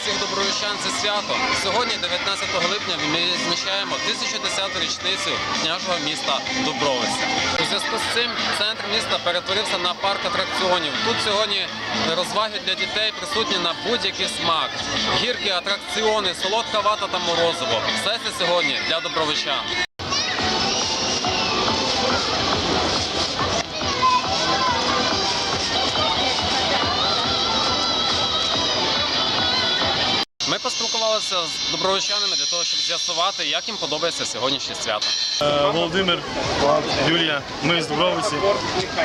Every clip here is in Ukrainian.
всіх добровищан це свято. Сьогодні, 19 липня, ми відзначаємо 1010-ту річницю княжого міста Дубровиця. У зв'язку з цим центр міста перетворився на парк атракціонів. Тут сьогодні розваги для дітей присутні на будь-який смак. Гірки, атракціони, солодка вата та морозиво. Все це сьогодні для добровичан. Поспілкувалися з добровольчанами для того, щоб з'ясувати, як їм подобається сьогоднішнє свято. Е, Володимир, Юлія, ми з Дубровиці.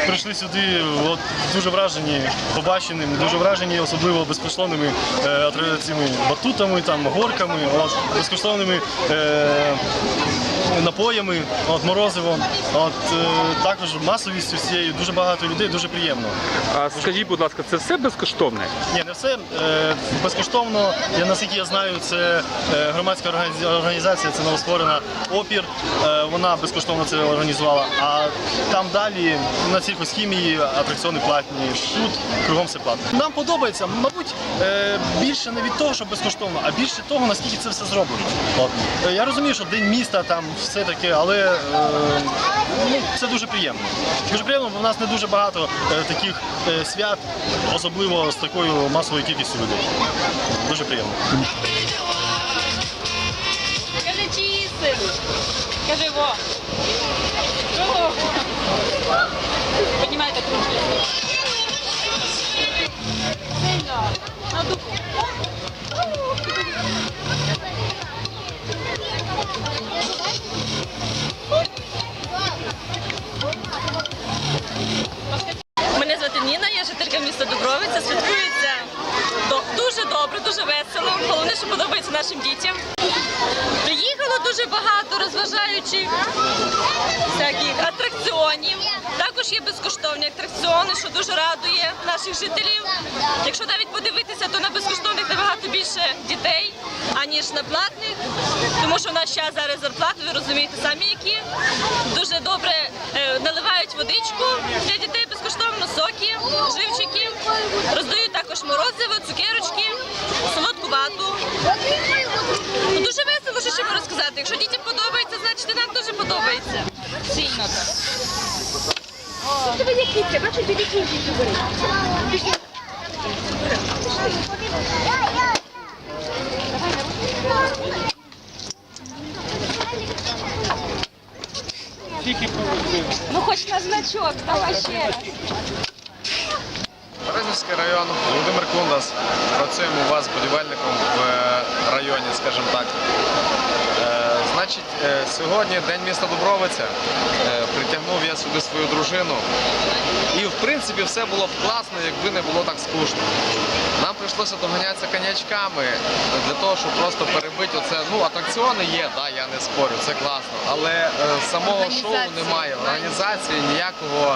Прийшли сюди, от, дуже вражені побаченим, дуже вражені особливо безкоштовними е, батутами, там, горками, от, безкоштовними е, напоями, от, морозивом. От, е, також масовістю всією, дуже багато людей, дуже приємно. А скажіть, будь ласка, це все безкоштовне? Ні, не все. Е, безкоштовно, я, наскільки я знаю, це е, громадська організація, організація, це новостворена опір. Е, вона безкоштовно це організувала. А там далі на сільхозхімії атракціони платні. Тут кругом все платне. Нам подобається, мабуть, е, більше не від того, що безкоштовно, а більше того, наскільки це все зроблено. От. Е, Я розумію, що день міста там все таке, але е, ну, це дуже приємно. Дуже приємно, бо в нас не дуже багато е, таких е, свят, особливо з такою масовою кількістю людей. Дуже приємно. Кажи чиї син. Кажи во. Піднімайте кружки. Я жителька міста Дубровиця. Святкується дуже добре, дуже весело. Головне, що подобається нашим дітям. Приїхало дуже багато розважаючих всяких атракціонів. Також є безкоштовні атракціони, що дуже радує наших жителів. Якщо навіть подивитися, то на безкоштовних набагато більше дітей, аніж на платних, тому що в наш час зараз зарплати, ви розумієте самі які. Дуже добре е, наливають водичку для дітей безкоштовно, соки, живчики. Роздають також морозиво, цукерочки, солодку вату. Ну, дуже весело, що ще можу розказати. Якщо дітям подобається, значить і нам дуже подобається. Сильно так. Диви, які це, бачу, диви, які беруть. Ну хоч на значок, давай ще раз. Березнівський район, Володимир Кундас. Працюємо у вас будівельником в районі, скажімо так. Значить, е, сьогодні День міста Дубровиця. Е, Притягнув я сюди свою дружину. І в принципі все було б класно, якби не було так скучно. Нам прийшлося доганятися конячками для того, щоб просто перебити оце. Ну, атракціони є, да, я не спорю, це класно. Але е, самого шоу немає, організації ніякого,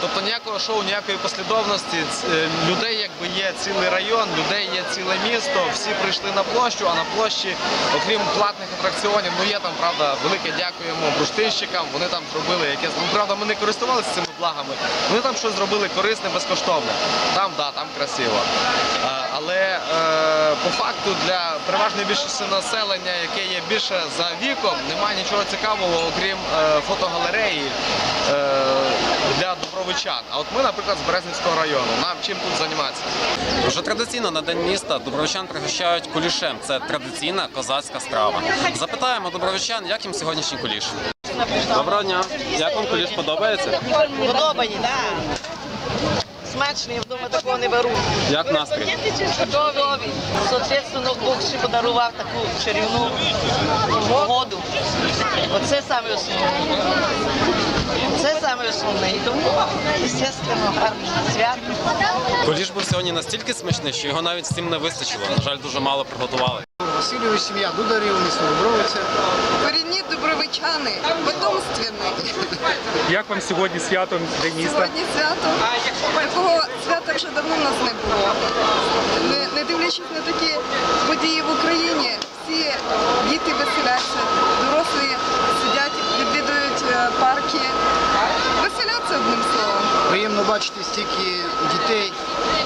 тобто ніякого шоу, ніякої послідовності. Людей якби є цілий район, людей є ціле місто, всі прийшли на площу, а на площі, окрім платних атракціонів, ну є там, правда, велике дякуємо бурштинщикам, вони там зробили якесь. Ну, правда, ми не користувалися цими благами. Вони там щось зробили корисне, безкоштовне. Там, да, там красиво. Е, Але е, по факту для переважної більшості населення, яке є більше за віком, немає нічого цікавого, окрім е, фотогалереї для добровичан. А от ми, наприклад, з Березнівського району. Нам чим тут займатися? Вже традиційно на день міста добровичан пригощають кулішем. Це традиційна козацька страва. Запитаємо добровичан, як їм сьогоднішній куліш. Доброго дня. Як вам куліш подобається? Подобані, так. Смачні, я вдома такого не беру. Як настрій? Чудові. Соответственно, Бог ще подарував таку чарівну погоду. Оце саме основне. Це саме основне. І тому, звісно, гарне свято. Куліш був сьогодні настільки смачний, що його навіть всім не вистачило. На жаль, дуже мало приготували. Васильевич, сім'я Дударів, місто Дубровиця. Корінні добровичани, потомственні. Як вам сьогодні свято День міста? Сьогодні свято. Такого свята вже давно в нас не було. Не, не дивлячись на такі події в Україні, всі діти веселяться, дорослі сидять, відвідують е, парки. Веселяться одним словом. приємно бачити стільки дітей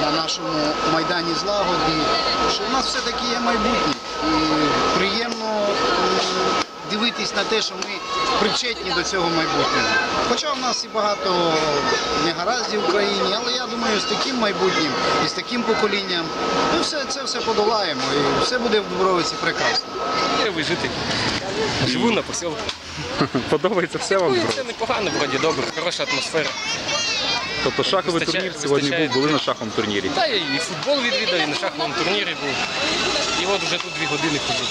на нашому майдані злагоди, що в нас все-таки є майбутнє. Приємно дивитись на те, що ми причетні до цього майбутнього. Хоча в нас і багато негараздів в Україні, але я думаю, з таким майбутнім і з таким поколінням ми все це все подолаємо і все буде в Дубровиці прекрасно. Я жити. Живу на посілку. Подобається все вам? Це непогано, вроді добре, хороша атмосфера. Тобто шаховий Вистачає- турнір сьогодні вистачає- був, були на шаховому турнірі. Та я і футбол відвідав, і на шаховому турнірі був. І от вже тут дві години ходжу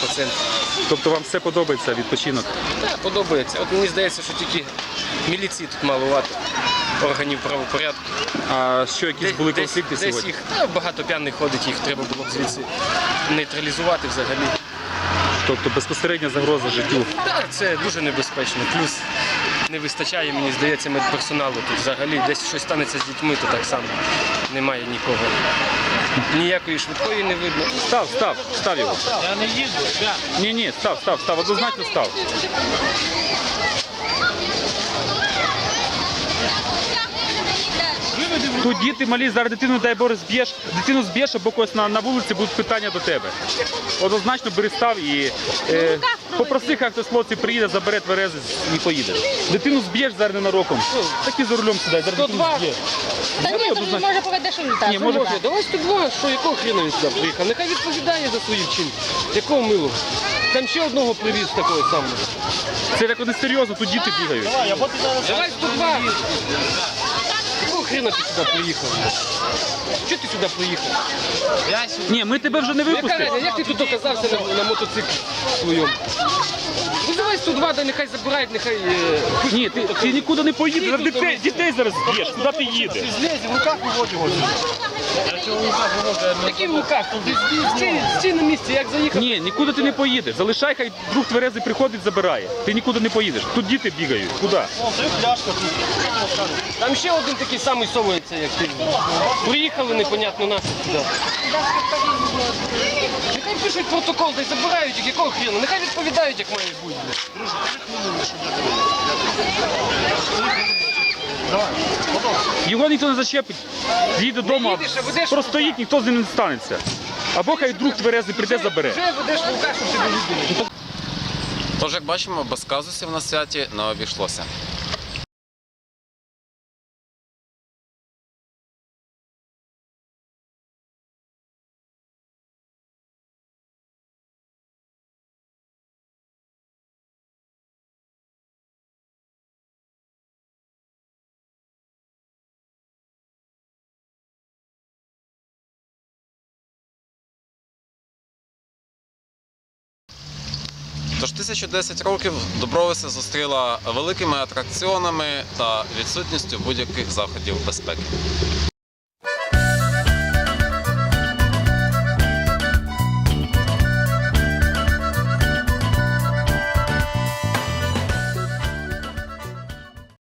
по центру. Тобто вам все подобається, відпочинок. Так, подобається. От мені здається, що тільки міліції тут малувати, органів правопорядку. А що, якісь були Десь- конфлікти десь сьогодні? їх та, багато п'яних ходить, їх треба було б звідси нейтралізувати взагалі. Тобто безпосередня загроза життю. Так, це дуже небезпечно. Плюс не вистачає, мені здається, медперсоналу тут взагалі. Десь щось станеться з дітьми, то так само немає нікого. Ніякої швидкої не видно. Став, став, став його. Я не їду, Ні, ні, став, став, став, однозначно став. Тут діти малі, зараз дитину, дай Боже, зб'єш, дитину зб'єш, або когось на, на вулиці будуть питання до тебе. Однозначно бери став і е, попроси, хай хтось хлопці приїде, забере тверези і поїде. Дитину зб'єш зараз ненароком. Так і за рулем сідай, зараз дитину зб'єш. Бери однозначно. Може поведе, що. Ні, може, Давай 102, що якого хрена він сюди приїхав? Нехай відповідає за свої вчинки. Якого милого? Там ще одного привіз такого самого. це так не серйозно, тут діти бігають. Давай 102. Хрена ти сюди приїхав? Чого ти сюди приїхав? Ні, ми тебе вже не Яка випустимо. Як ти тут оказався на, на мотоциклі своєму? Визивай 102, дай нехай забирають, нехай... Е, Ні, ти, ти нікуди не поїдеш, зараз дітей, дітей зараз зб'єш, куди ти їдеш? Який в руках? Стій, стій на місці, як заїхав. Ні, нікуди ти не поїдеш. Залишай, хай друг тверезий приходить, забирає. Ти нікуди не поїдеш. Тут діти бігають. Куди? Там ще один такий самий совується, як ти. Приїхали непонятно нас сюди. Нехай пишуть протокол, дай забирають їх, якого хрена. Нехай відповідають, як має бути. Його ніхто не зачепить. Їде додому, ведеш простоїть, ніхто з ним не станеться. Або хай друг тверезий прийде, забере. Вже ведеш в руках, щоб тебе. Тож, як бачимо, без казусів на святі не обійшлося. Тож 1010 років добровися зустріла великими атракціонами та відсутністю будь-яких заходів безпеки.